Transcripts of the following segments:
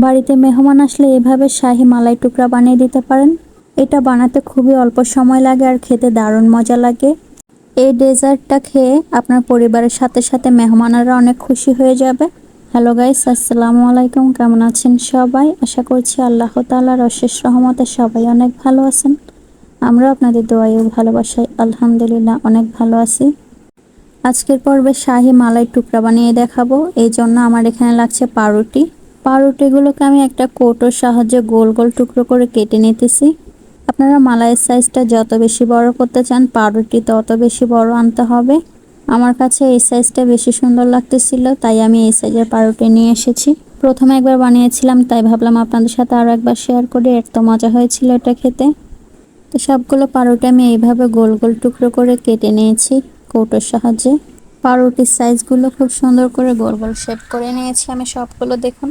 বাড়িতে মেহমান আসলে এভাবে শাহি মালাই টুকরা বানিয়ে দিতে পারেন? এটা বানাতে খুবই অল্প সময় লাগে আর খেতে দারুণ মজা লাগে। এই ডেজার্টটা খেয়ে আপনার পরিবারের সাথে সাথে মেহমানেরা অনেক খুশি হয়ে যাবে। হ্যালো গাইস, আসসালামু আলাইকুম। কেমন আছেন সবাই? আশা করছি আল্লাহ তালার অশেষ রহমতে সবাই অনেক ভালো আছেন। আমরা আপনাদের দোয়াই ও ভালোবাসাই আলহামদুলিল্লাহ অনেক ভালো আছি। আজকের পর্বে শাহি মালাই টুকরা বানিয়ে দেখাবো। এই জন্য আমার এখানে লাগছে পাউরুটি। পাউরুটিগুলোকে আমি একটা কৌটোর সাহায্যে গোল গোল টুকরো করে কেটে নিতেছি। আপনারা মালাইয়ের সাইজটা যত বেশি বড় করতে চান, পাউরুটি তত বেশি বড় আনতে হবে। আমার কাছে এই সাইজটা বেশি সুন্দর লাগতেছিল, তাই আমি এই সাইজের পাউরুটি নিয়ে এসেছি। প্রথমে একবার বানিয়েছিলাম, তাই ভাবলাম আপনাদের সাথে আরও একবার শেয়ার করে এত মজা হয়েছিল এটা খেতে। তো সবগুলো পাউরুটি আমি এইভাবে গোল গোল টুকরো করে কেটে নিয়েছি কৌটোর সাহায্যে। পাউরুটির সাইজগুলো খুব সুন্দর করে গোল গোল শেপ করে নিয়েছি আমি সবগুলো, দেখুন।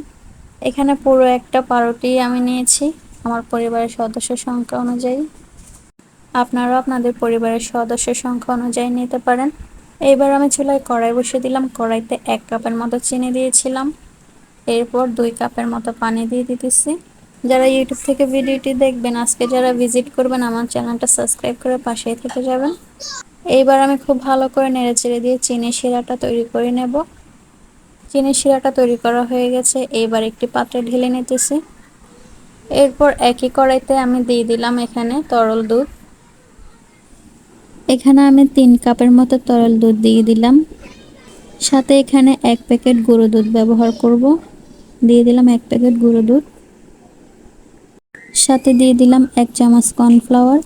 এখানে পুরো একটা পাউরুটি আমি নিয়েছি, আমার পরিবারের সদস্য সংখ্যা অনুযায়ী। আপনারাও আপনাদের পরিবারের সদস্য সংখ্যা অনুযায়ী নিতে পারেন। এইবার আমি চুলায় কড়াই বসিয়ে দিলাম, কড়াইতে এক কাপের মতো চিনি দিয়েছিলাম। এরপর দুই কাপের মতো পানি দিয়ে দিতেছি। যারা ইউটিউব থেকে ভিডিওটি দেখবেন, আজকে যারা ভিজিট করবেন, আমার চ্যানেলটা সাবস্ক্রাইব করে পাশেই থেকে যাবেন। এইবার আমি খুব ভালো করে নেড়ে চেড়ে দিয়ে চিনি শিরাটা তৈরি করে নেব। চিনি শিরাটা তৈরি করা হয়ে গেছে। এবার একটি পাত্রে ঢেলে নিতেছি। এরপর একই কড়াইতে আমি দিয়ে দিলাম এখানে তরল দুধ। এখানে আমি তিন কাপের মতো তরল দুধ দিয়ে দিলাম। সাথে এখানে এক প্যাকেট গুঁড়ো দুধ ব্যবহার করব। দিয়ে দিলাম এক প্যাকেট গুঁড়ো দুধ। সাথে দিয়ে দিলাম এক চামচ কর্নফ্লাওয়ার।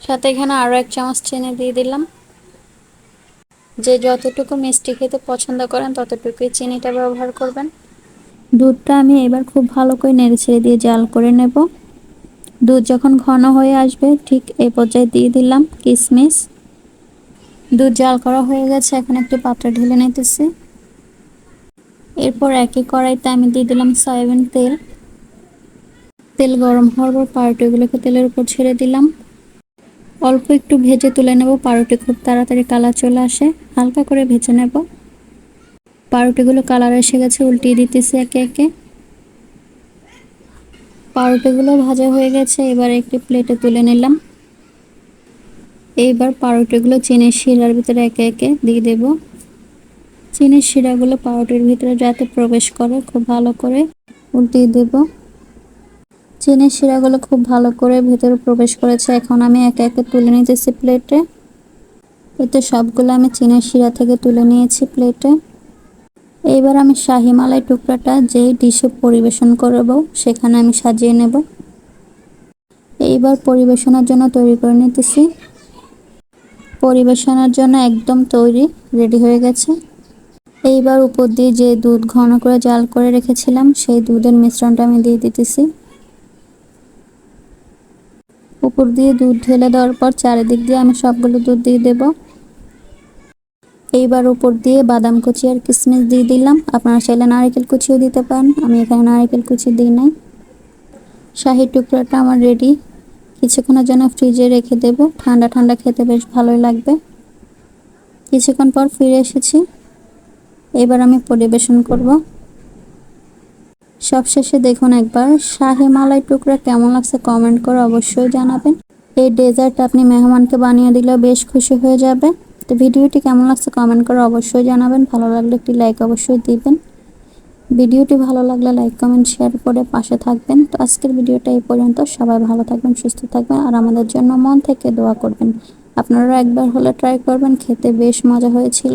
সাথে এখানে আরও এক চামচ চিনি দিয়ে দিলাম। যে যতটুকু মিষ্টি খেতে পছন্দ করেন, ততটুকুই চিনিটা ব্যবহার করবেন। দুধটা আমি এবার খুব ভালো করে নেড়ে ছেড়ে দিয়ে জাল করে নেব। দুধ যখন ঘন হয়ে আসবে, ঠিক এই পর্যায়ে দিয়ে দিলাম কিশমিশ দুধ জাল করা হয়ে গেছে, এখন একটি পাত্র ঢেলে নিতেছি। এরপর একই কড়াইতে আমি দিয়ে দিলাম সয়াবিন তেল। তেল গরম হওয়ার পর পাউরুটিগুলোকে তেলের উপর ছেড়ে দিলাম। অল্প একটু ভেজে তুলে নেব, পাউরুটি খুব তাড়াতাড়ি কালার চলে আসে। হালকা করে ভেজে নেব। পাউরুটিগুলো কালার এসে গেছে, উল্টিয়ে দিতেছি একে একে। পাউরুটিগুলো ভাজা হয়ে গেছে, এবার একটি প্লেটে তুলে নিলাম। এইবার পাউরুটিগুলো চিনির শিরার ভিতরে একে একে দিয়ে দেব। চিনির শিরাগুলো পাউরুটির ভিতরে যাতে প্রবেশ করে, খুব ভালো করে উল্টিয়ে দেব। চিনির শিরাগুলো খুব ভালো করে ভেতরে প্রবেশ করেছে। এখন আমি একে একে তুলে নিতেছি প্লেটে। এতে সবগুলো আমি চিনির শিরা থেকে তুলে নিয়েছি প্লেটে। এইবার আমি শাহি মালাই টুকরাটা যেই ডিশে পরিবেশন করব, সেখানে আমি সাজিয়ে নেব। এইবার পরিবেশনের জন্য তৈরি করে নিতেছি। পরিবেশনের জন্য একদম তৈরি, রেডি হয়ে গেছে। এইবার উপর দিয়ে যে দুধ ঘন করে জাল করে রেখেছিলাম, সেই দুধের মিশ্রণটা আমি দিয়ে দিতেছি। উপর দিয়ে দুধ ঢেলে দেওয়ার পর চারিদিক দিয়ে আমি সবগুলো দুধ দিয়ে দেবো। এইবার উপর দিয়ে বাদাম কুচি আর কিশমিশ দিয়ে দিলাম। আপনারা চাইলে নারিকেল কুচিও দিতে পারেন। আমি এখানে নারিকেল কুচি দিই নাই। শাহি টুকরাটা আমার রেডি কিছুক্ষণের জন্য ফ্রিজে রেখে দেব। ঠান্ডা ঠান্ডা খেতে বেশ ভালোই লাগবে। কিছুক্ষণ পর ফিরে এসেছি। এবার আমি পরিবেশন করব। সবশেষে দেখুন একবার, শাহি মালাই টুকরা কেমন লাগছে কমেন্ট করে অবশ্যই জানাবেন। এই ডেজার্ট আপনি মেহমানকে বানিয়ে দিলেও বেশ খুশি হয়ে যাবে। তো ভিডিওটি কেমন লাগছে কমেন্ট করে অবশ্যই জানাবেন। ভালো লাগলে একটি লাইক অবশ্যই দিবেন। ভিডিওটি ভালো লাগলে লাইক কমেন্ট শেয়ার করে পাশে থাকবেন। তো আজকের ভিডিওটা এই পর্যন্ত। সবাই ভালো থাকবেন, সুস্থ থাকবেন আর আমাদের জন্য মন থেকে দোয়া করবেন। আপনারা একবার হলে ট্রাই করবেন, খেতে বেশ মজা হয়েছিল।